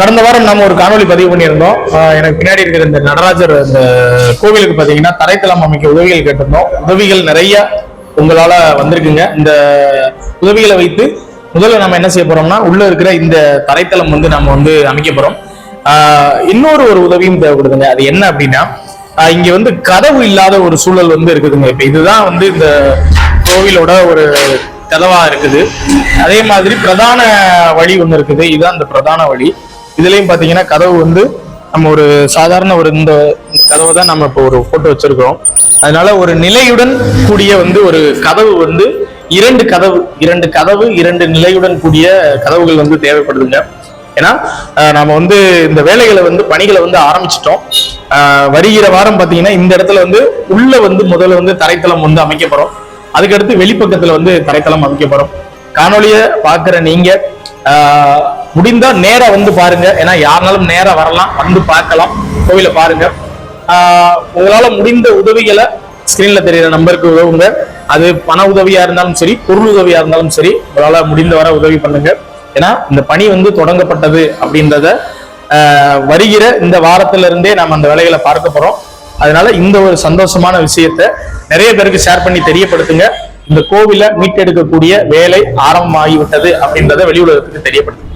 கடந்த வாரம் நம்ம ஒரு காணொலி பதிவு பண்ணியிருந்தோம். எனக்கு பின்னாடி இருக்கிற இந்த நடராஜர் இந்த கோவிலுக்கு பார்த்தீங்கன்னா தரைத்தளம் அமைக்க உதவிகள் கேட்டிருந்தோம். உதவிகள் நிறைய உங்களால வந்திருக்குங்க. இந்த உதவிகளை வைத்து முதல்ல நம்ம என்ன செய்ய போறோம்னா உள்ள இருக்கிற இந்த தரைத்தளம் வந்து நம்ம வந்து அமைக்க போறோம். இன்னொரு ஒரு உதவியும் தேவைப்படுதுங்க. அது என்ன அப்படின்னா இங்க வந்து கதவு இல்லாத ஒரு சூழல் வந்து இருக்குதுங்க. இப்ப இதுதான் வந்து இந்த கோவிலோட ஒரு கதவா இருக்குது. அதே மாதிரி பிரதான வழி ஒன்று இருக்குது. இதுதான் இந்த பிரதான வழி. இதுலயும் பாத்தீங்கன்னா கதவு வந்து நம்ம ஒரு சாதாரண ஒரு இந்த இந்த கதவை தான் நம்ம இப்போ ஒரு போட்டோ வச்சிருக்கிறோம். அதனால ஒரு நிலையுடன் கூடிய வந்து ஒரு கதவு வந்து இரண்டு கதவு இரண்டு கதவு இரண்டு நிலையுடன் கூடிய கதவுகள் வந்து தேவைப்படுதுங்க. ஏன்னா அஹ், நாம வந்து இந்த வேலைகளை வந்து பணிகளை வந்து ஆரம்பிச்சிட்டோம். வருகிற வாரம் பாத்தீங்கன்னா இந்த இடத்துல வந்து உள்ள வந்து முதல்ல வந்து தரைத்தளம் வந்து அமைக்க போறோம். அதுக்கடுத்து வெளிப்பக்கத்துல வந்து தரைத்தளம் அமைக்க போறோம். காணொளியை பார்க்குற நீங்க முடிந்தா நேரா வந்து பாருங்க. ஏன்னா யாருனாலும் நேரா வரலாம். வந்து பார்க்கலாம். கோவிலை பாருங்க. உங்களால முடிந்த உதவிகளை ஸ்கிரீன்ல தெரியுற நம்பருக்கு உதவுங்க. அது பண உதவியா இருந்தாலும் சரி பொருள் உதவியா இருந்தாலும் சரி உங்களால முடிந்த வர உதவி பண்ணுங்க. ஏன்னா இந்த பணி வந்து தொடங்கப்பட்டது அப்படின்றத வருகிற இந்த வாரத்துல இருந்தே நம்ம அந்த வேலைகளை பார்க்க போறோம். அதனால இந்த ஒரு சந்தோஷமான விஷயத்த நிறைய பேருக்கு ஷேர் பண்ணி தெரியப்படுத்துங்க. இந்த கோவிலை மீட்டெடுக்கக்கூடிய வேலை ஆரம்பமாகிவிட்டது அப்படின்றத வெளி உலகத்துக்கு தெரியப்படுத்துங்க.